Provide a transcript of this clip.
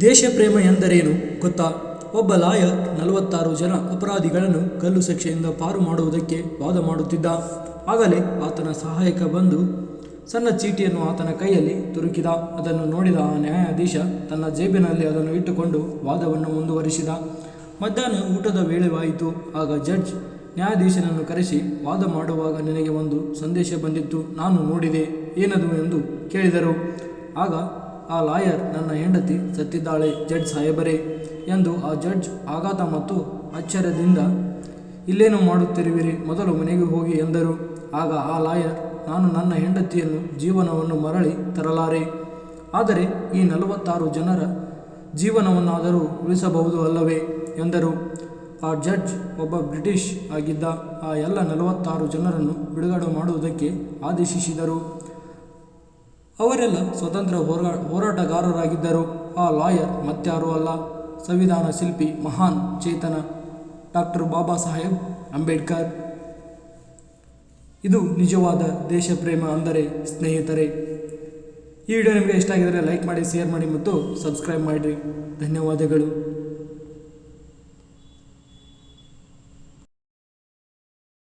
ದೇಶ ಪ್ರೇಮ ಎಂದರೇನು ಗೊತ್ತಾ? ಒಬ್ಬ ಲಾಯರ್ ನಲವತ್ತಾರು ಜನ ಅಪರಾಧಿಗಳನ್ನು ಕಲ್ಲು ಶಿಕ್ಷೆಯಿಂದ ಪಾರು ಮಾಡುವುದಕ್ಕೆ ವಾದ ಮಾಡುತ್ತಿದ್ದ. ಆಗಲೇ ಆತನ ಸಹಾಯಕ ಬಂದು ಸಣ್ಣ ಚೀಟಿಯನ್ನು ಆತನ ಕೈಯಲ್ಲಿ ತುರುಕಿದ. ಅದನ್ನು ನೋಡಿದ ಆ ನ್ಯಾಯಾಧೀಶ ತನ್ನ ಜೇಬಿನಲ್ಲಿ ಅದನ್ನು ಇಟ್ಟುಕೊಂಡು ವಾದವನ್ನು ಮುಂದುವರಿಸಿದ. ಮಧ್ಯಾಹ್ನ ಊಟದ ವೇಳೆವಾಯಿತು ಆಗ ಜಡ್ಜ್ ನ್ಯಾಯಾಧೀಶನನ್ನು ಕರೆಸಿ, ವಾದ ಮಾಡುವಾಗ ನಿನಗೆ ಒಂದು ಸಂದೇಶ ಬಂದಿತ್ತು. ನಾನು ನೋಡಿದೆ. ಏನದು? ಎಂದು ಕೇಳಿದರು. ಆಗ ಆ ಲಾಯರ್ ನನ್ನ ಹೆಂಡತಿ ಸತ್ತಿದ್ದಾಳೆ, ಜಡ್ಜ್ ಸಾಹೇಬರೇ ಎಂದು ಆ ಜಡ್ಜ್ ಆಘಾತ ಮತ್ತು ಆಶ್ಚರ್ಯದಿಂದ, ಇಲ್ಲೇನು ಮಾಡುತ್ತಿರುವಿರಿ? ಮೊದಲು ಮನೆಗೆ ಹೋಗಿ ಎಂದರು. ಆಗ ಆ ಲಾಯರ್, ನಾನು ನನ್ನ ಹೆಂಡತಿಯನ್ನು ಜೀವನವನ್ನು ಮರಳಿ ತರಲಾರೆ. ಆದರೆ ಈ ನಲವತ್ತಾರು ಜನರ ಜೀವನವನ್ನಾದರೂ ಉಳಿಸಬಹುದು ಅಲ್ಲವೇ? ಎಂದರು. ಆ ಜಡ್ಜ್ ಒಬ್ಬ ಬ್ರಿಟಿಷ್ ಆಗಿದ್ದ ಆ ಎಲ್ಲ ನಲವತ್ತಾರು ಜನರನ್ನು ಬಿಡುಗಡೆ ಮಾಡುವುದಕ್ಕೆ ಆದೇಶಿಸಿದರು. ಅವರೆಲ್ಲ ಸ್ವತಂತ್ರ ಹೋರಾ, ಹೋರಾಟಗಾರರಾಗಿದ್ದರು. ಆ ಲಾಯರ್ ಮತ್ಯಾರೂ ಅಲ್ಲ. ಸಂವಿಧಾನ ಶಿಲ್ಪಿ ಮಹಾನ್ ಚೇತನ ಡಾಕ್ಟರ್ ಬಾಬಾ ಸಾಹೇಬ್ ಅಂಬೇಡ್ಕರ್. ಇದು ನಿಜವಾದ ದೇಶ ಪ್ರೇಮ ಅಂದರೆ ಸ್ನೇಹಿತರೆ. ಈ ವಿಡಿಯೋ ನಿಮಗೆ ಇಷ್ಟ ಆಗಿದರೆ ಲೈಕ್ ಮಾಡಿ, ಶೇರ್ ಮಾಡಿ ಮತ್ತು ಸಬ್ಸ್ಕ್ರೈಬ್ ಮಾಡಿರಿ. ಧನ್ಯವಾದಗಳು.